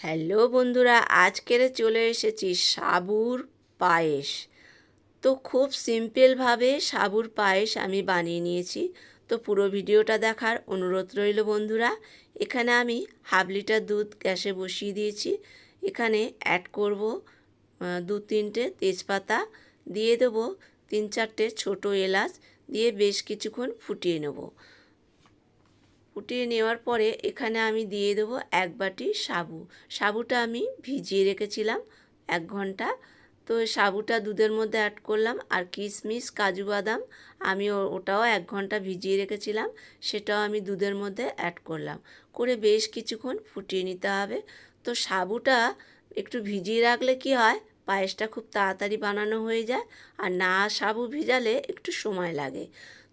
Hello বন্ধুরা, আজকের চলে এসেছি সাবুর পায়েস। তো খুব সিম্পলভাবে সাবুর পায়েস আমি বানিয়ে নিয়েছি। তো পুরো ভিডিওটা দেখার অনুরোধ রইল বন্ধুরা। এখানে আমি হাফ লিটার দুধ গ্যাসে বসিয়ে দিয়েছি। এখানে অ্যাড করব দু তিনটে তেজপাতা। দিয়ে দেবো তিন চারটে ছোট এলাচ। দিয়ে বেশ কিছুক্ষণ ফুটিয়ে নেব। ফুটিয়ে নেওয়ার পরে এখানে আমি দিয়ে দেবো এক বাটি সাবু। সাবুটা আমি ভিজিয়ে রেখেছিলাম এক ঘণ্টা। তো সাবুটা দুধের মধ্যে অ্যাড করলাম আর কিশমিশ, কাজু বাদাম আমি ওটাও এক ঘণ্টা ভিজিয়ে রেখেছিলাম, সেটাও আমি দুধের মধ্যে অ্যাড করলাম। করে বেশ কিছুক্ষণ ফুটিয়ে নিতে হবে। তো সাবুটা একটু ভিজিয়ে রাখলে কি হয়, পায়েসটা খুব তাড়াতাড়ি বানানো হয়ে যায় আর না সাবু ভিজালে একটু সময় লাগে।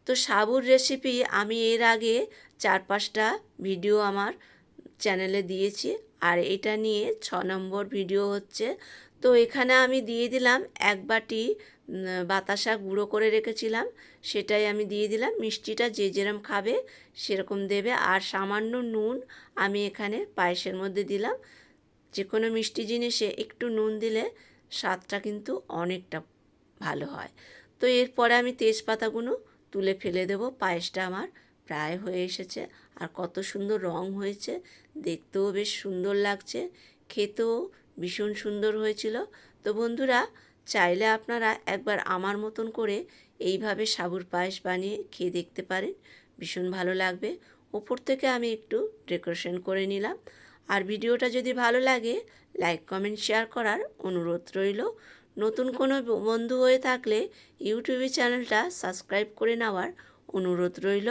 তো সাবুর রেসিপি আমি এর আগে চার পাঁচটা ভিডিও আমার চ্যানেলে দিয়েছি। আর এটা নিয়ে ছ নম্বর ভিডিও হচ্ছে। তো এখানে আমি দিয়ে দিলাম এক বাটি বাতাসা গুঁড়ো করে রেখেছিলাম। সেটাই আমি দিয়ে দিলাম। মিষ্টিটা যে যেরম খাবে সেরকম দেবে। আর সামান্য নুন আমি এখানে পায়েসের মধ্যে দিলাম। যে কোনো মিষ্টি জিনিসে একটু নুন দিলে স্বাদটা কিন্তু অনেকটা ভালো হয়। তো এরপরে আমি তেজপাতাগুলো তুলে ফেলে দেব। পায়েসটা আমার প্রায় হয়ে এসেছে। আর কত সুন্দর রং হয়েছে। দেখতেও বেশ সুন্দর লাগছে। খেতেও ভীষণ সুন্দর হয়েছিল। তো বন্ধুরা, চাইলে আপনারা একবার আমার মতন করে এইভাবে সাবুর পায়েস বানিয়ে খেয়ে দেখতে পারেন। ভীষণ ভালো লাগবে। ওপর থেকে আমি একটু ডেকোরেশন করে নিলাম। আর ভিডিওটা যদি ভালো লাগে, লাইক, কমেন্ট, শেয়ার করার অনুরোধ রইল। নতুন কোনো বন্ধু হয়ে থাকলে ইউটিউবে চ্যানেলটা সাবস্ক্রাইব করে নেওয়ার অনুরোধ রইল।